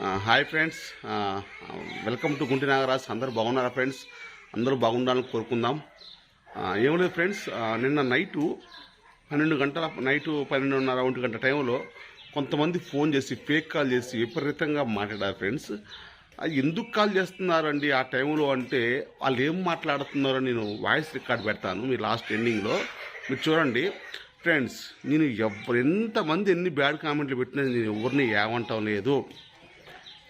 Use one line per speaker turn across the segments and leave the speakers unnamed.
Hi friends. Welcome to Gunti Nagaraj. అందరూ బాగున్నారా friends? అందరూ బాగుండాలని కోరుకుందాం. ఆ, ఏం లేదు ఫ్రెండ్స్. నిన్న నైటు పన్నెండు గంటల నైటు పన్నెండున్నర ఒంటి గంట టైంలో కొంతమంది ఫోన్ చేసి ఫేక్ కాల్ చేసి విపరీతంగా మాట్లాడారు ఫ్రెండ్స్. ఎందుకు కాల్ చేస్తున్నారండి ఆ టైంలో అంటే వాళ్ళు ఏం మాట్లాడుతున్నారో నేను వాయిస్ రికార్డ్ పెడతాను మీ లాస్ట్ ఎండింగ్లో. మీరు చూడండి ఫ్రెండ్స్ నేను ఎవ్వరు ఎంతమంది ఎన్ని బ్యాడ్ కామెంట్లు పెట్టినా నేను ఎవరిని ఏమంటాం లేదు.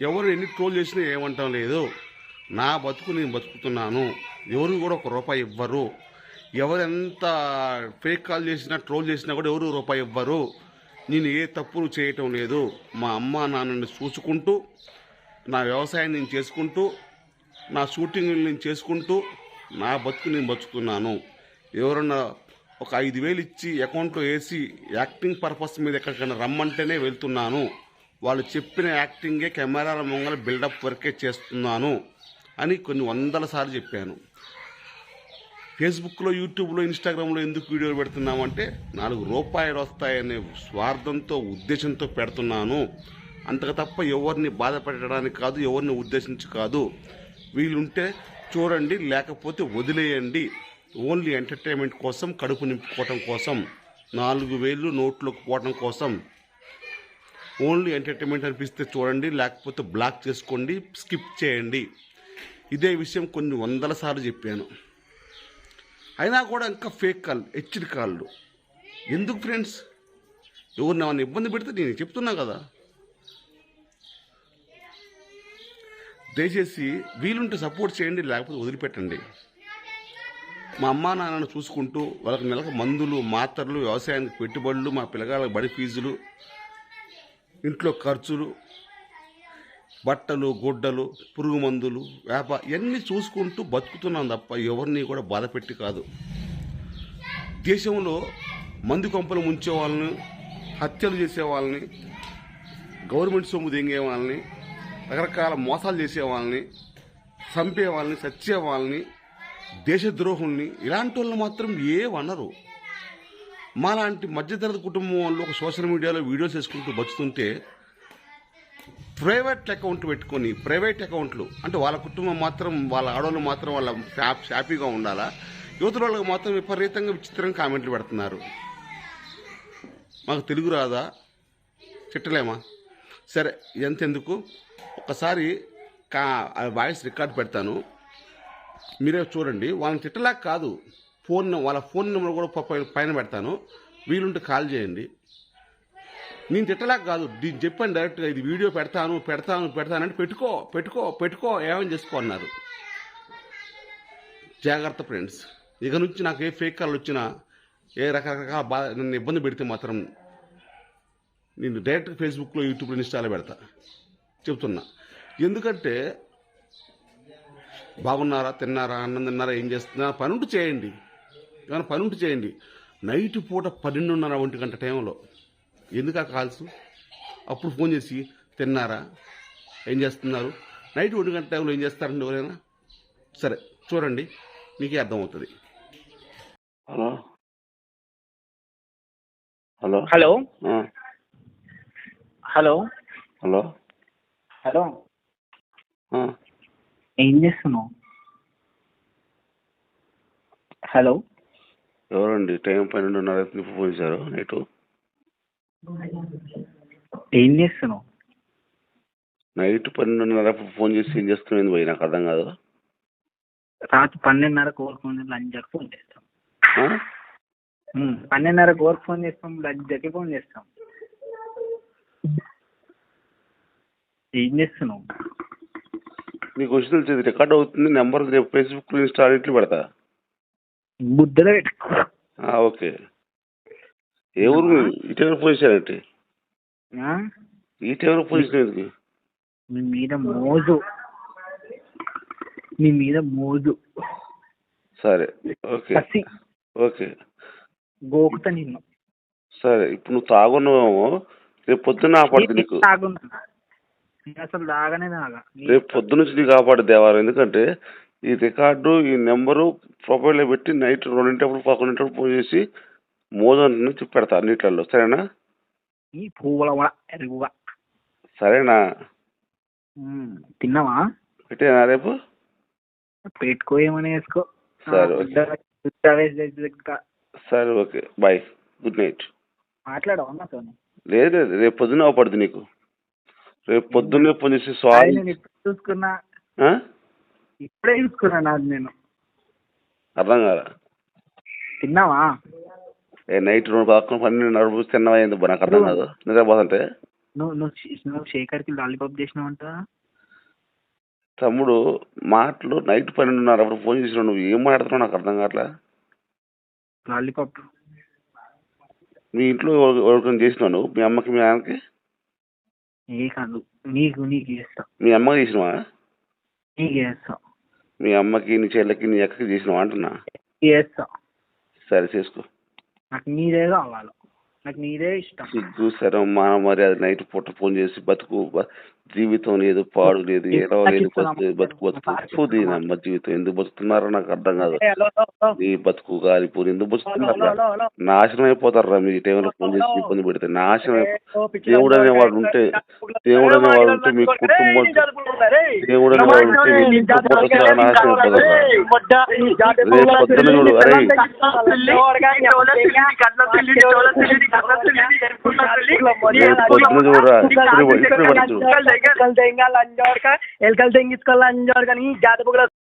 ఎవరు ఎన్ని ట్రోల్ చేసినా ఏమంటాం లేదు. నా బతుకు నేను బతుకుతున్నాను. ఎవరు కూడా ఒక రూపాయి ఇవ్వరు. ఎవరెంత ఫేక్ కాల్ చేసినా ట్రోల్ చేసినా కూడా ఎవరు రూపాయి ఇవ్వరు. నేను ఏ తప్పులు చేయటం లేదు. మా అమ్మ నాన్నని చూసుకుంటూ నా వ్యవసాయం నేను చేసుకుంటూ నా షూటింగ్ నేను చేసుకుంటూ నా బతుకు నేను బతుకుతున్నాను. ఎవరన్నా ఒక ఐదు వేలు ఇచ్చి అకౌంట్లో వేసి యాక్టింగ్ పర్పస్ మీద ఎక్కడికైనా రమ్మంటేనే వెళ్తున్నాను. వాళ్ళు చెప్పిన యాక్టింగే కెమెరాల ముంగల బిల్డప్ వరకే చేస్తున్నాను అని కొన్ని వందల సార్లు చెప్పాను. ఫేస్బుక్లో యూట్యూబ్లో ఇన్స్టాగ్రామ్లో ఎందుకు వీడియోలు పెడుతున్నామంటే నాలుగు రూపాయలు వస్తాయనే స్వార్థంతో ఉద్దేశంతో పెడుతున్నాను. అంతకు తప్ప ఎవరిని బాధ పెట్టడానికి కాదు ఎవరిని ఉద్దేశించి కాదు. వీలుంటే చూడండి లేకపోతే వదిలేయండి. ఓన్లీ ఎంటర్టైన్మెంట్ కోసం కడుపు నింపుకోవటం కోసం నాలుగు వేలు నోట్లోకి పోవటం కోసం ఓన్లీ ఎంటర్టైన్మెంట్ అనిపిస్తే చూడండి లేకపోతే బ్లాక్ చేసుకోండి స్కిప్ చేయండి. ఇదే విషయం కొన్ని వందల సార్లు చెప్పాను. అయినా కూడా ఇంకా ఫేక్ కాల్ హెచ్చరి కాళ్ళు ఎందుకు ఫ్రెండ్స్? ఎవరిని ఏమైనా ఇబ్బంది పెడితే నేను చెప్తున్నా కదా. దయచేసి వీలుంటే సపోర్ట్ చేయండి లేకపోతే వదిలిపెట్టండి. మా అమ్మ నాన్నను చూసుకుంటూ వాళ్ళకి నెలకు మందులు మాత్రలు వ్యవసాయానికి పెట్టుబడులు మా పిల్లగాళ్ళకి బడి ఫీజులు ఇంట్లో ఖర్చులు బట్టలు గుడ్డలు పురుగు మందులు వేప ఇవన్నీ చూసుకుంటూ బతుకుతున్నాం తప్ప ఎవరిని కూడా బాధ పెట్టి కాదు. దేశంలో మందు కొంపలు ముంచే వాళ్ళని హత్యలు చేసే వాళ్ళని గవర్నమెంట్ సొమ్ము దింగే వాళ్ళని రకరకాల మోసాలు చేసే వాళ్ళని చంపే వాళ్ళని చచ్చే వాళ్ళని దేశద్రోహుల్ని ఇలాంటి వాళ్ళని మాత్రం ఏమనరు మాలాంటి మధ్యతరగతి కుటుంబం వాళ్ళు ఒక సోషల్ మీడియాలో వీడియోస్ వేసుకుంటూ బతుకుతుంటే ప్రైవేట్ అకౌంట్ పెట్టుకొని ప్రైవేట్ అకౌంట్లు అంటే వాళ్ళ కుటుంబం మాత్రం వాళ్ళ ఆడవాళ్ళు మాత్రం వాళ్ళ హ్యాపీగా ఉండాలా? యువతుల వాళ్ళకి మాత్రం విపరీతంగా విచిత్రంగా కామెంట్లు పెడుతున్నారు. మాకు తెలుగు రాదా? తిట్టలేమా? సరే ఎంతెందుకు? ఒకసారి కా ఆ వాయిస్ రికార్డ్ పెడతాను. మీరే చూడండి. వాళ్ళని తిట్టలేక కాదు. ఫోన్ వాళ్ళ ఫోన్ నెంబర్ కూడా ప- పైన పెడతాను. వీలుంటే కాల్ చేయండి. నేను తిట్టలేక కాదు దీన్ని చెప్పాను డైరెక్ట్గా ఇది వీడియో పెడతాను పెడతాను పెడతాను అంటే పెట్టుకో పెట్టుకో పెట్టుకో ఏమని చేసుకో అన్నారు. జాగ్రత్త ఫ్రెండ్స్. ఇక నుంచి నాకు ఏ ఫేక్ కాల్ వచ్చినా ఏ రకరకాల బాధ నన్ను ఇబ్బంది పెడితే మాత్రం నేను డైరెక్ట్ ఫేస్బుక్లో యూట్యూబ్లో ఇన్స్టాలో పెడతా. చెప్తున్నా. ఎందుకంటే బాగున్నారా తిన్నారా అన్నం తిన్నారా ఏం చేస్తున్నారా పని ఉంటే చేయండి. ఏమైనా పని ఉంటే చేయండి. నైట్ పూట పన్నెండున్నర ఒంటి గంట టైంలో. ఎందుకు ఆ కాల్స్? అప్పుడు ఫోన్ చేసి తిన్నారా? ఏం చేస్తున్నారు? నైట్ ఒంటి గంట టైంలో ఏం చేస్తారండి ఎవరైనా? సరే చూడండి. మీకే అర్థమవుతుంది.
Hello? Hello?
Hello? Hello?
Hello?
Hello? ఏం చేస్తున్నావు? హలో?
ఎవరండి? టైం పన్నెండున్నర ఫోన్ చేశారు నైటు.
ఏం చేస్తున్నావు?
నైట్ పన్నెండున్నర ఫోన్ చేసి ఏం చేస్తున్నావు పోయి నాకు అర్థం కాదు.
రాత్రి పన్నెండున్నర లంచ్కి ఫోన్ చేస్తాం.
ఆ?
ఉమ్, పన్నెండున్నర కోరుకు ఫోన్ చేస్తాం లంచ్కి ఫోన్ చేస్తాం. ఏం చేస్తున్నావు?
నీకు వచ్చి తెలిసేది రికార్డ్ అవుతుంది నెంబర్ రేపు ఫేస్బుక్ ఇన్స్టా ఇట్లు పెడతా.
బుద్ధలో పెట్టుకో
ఆ, ఓకే. ఏ ఊరు
మీ మీద మోజు. మీ మీద మోజు.
సరే ఓకే. ఓకే.
గోకుతా నిన్ను.
సరే ఇప్పుడు నువ్వు తాగున్నావేమో రేపు పొద్దున్న కాపాడుతుంది నీకు.
అసలు తాగనే తాగా.
రేపు పొద్దు నుంచి నీకు కాపాడు దేవారం ఎందుకంటే ఈ రికార్డు ఈ నెంబరు ప్రొఫైల్లో పెట్టి నైట్ రెండింటప్పుడు పదకొండింటప్పుడు ఫోన్ చేసి మోదం నుంచి పెడతా అన్నిట్లలో. సరేనా?
ఈ పువ్వుల వడ ఎరుగువ
సరేనా?
తిన్నావా?
పెట్టేనా రేపు?
పెట్టుకో ఏమైనా వేసుకో
సరే, ఓకే. సరే ఓకే. బాయ్. Good night.
మాట్లాడవా నాతో
లేదు లేదు. రేపు పొద్దున్న అవపడుతుంది నీకు. రేపు పొద్దున్నే ఫోన్ చేసి సారీ.
చూసుకున్నా? ఇప్పుడే చూసుకున్నా నాది నేను.
అర్థం కాదా
తిన్నావా?
ఏ నైట్ రెండు పదకొండు పన్నెండు నడుపు తిన్నవా ఎందుకు నాకు అర్థం కాదు. నిద్రపోతుంటే
నువ్వు నువ్వు చే- నువ్వు శేఖర్కి లాలీపాప్ చేసినావంట
తమ్ముడు మాటలు నైట్ పన్నెండున్నర అప్పుడు ఫోన్ చేసినావు నువ్వు. ఏం మాట్లాడుతున్నావు నాకు అర్థం కావట్లే?
లాలీపాప్.
మీ ఇంట్లో ఎవరి- ఎవరికైనా చేసినావు నువ్వు? మీ అమ్మకి మీ నాన్నకి?
ఏ కాదు. నీకు నీకు చేస్తా.
మీ అమ్మకి చేసినావా?
నీకు చేస్తా.
మీ అమ్మకి నీ చెల్లెకి నీ అక్కకి చేసినావా అంటున్నా?
చేస్తా.
సరే చేసుకో.
నాకు నీదే కావాలి. నాకు నీదే ఇష్టం.
సిగ్గు శరం మాన మర్యాద నైట్ పూట ఫోన్ చేసి బతుకు జీవితం లేదు పాడు లేదు ఏదో లేదు బతుకు బతుకు దీనమ్మ జీవితం. ఎందుకు బతుకుతున్నారో నాకు అర్థం కాదు. నీ బతుకు గాలిపోరు ఎందుకు బతుకుతున్నారు. నాశనం అయిపోతారు మీ టైంలో ఫోన్ చేసి ఇబ్బంది పెడితే నాశనం దేవుడు అనేవాడు ఉంటే దేవుడు అనేవాడు ఉంటే మీ కుటుంబం. దేవుడు అనేవాడు ఉంటే మీ కుటుంబం నాశనం అయిపోతారు? రేపు చూడు, అరేయ్.
లంజోడక, నీ అబ్బా, కట్ల పిల్లి, డోల పిల్లి, నీ కట్ల పిల్లి, ఎరుపుల పిల్లి, నీ
రేపు పొద్దున్న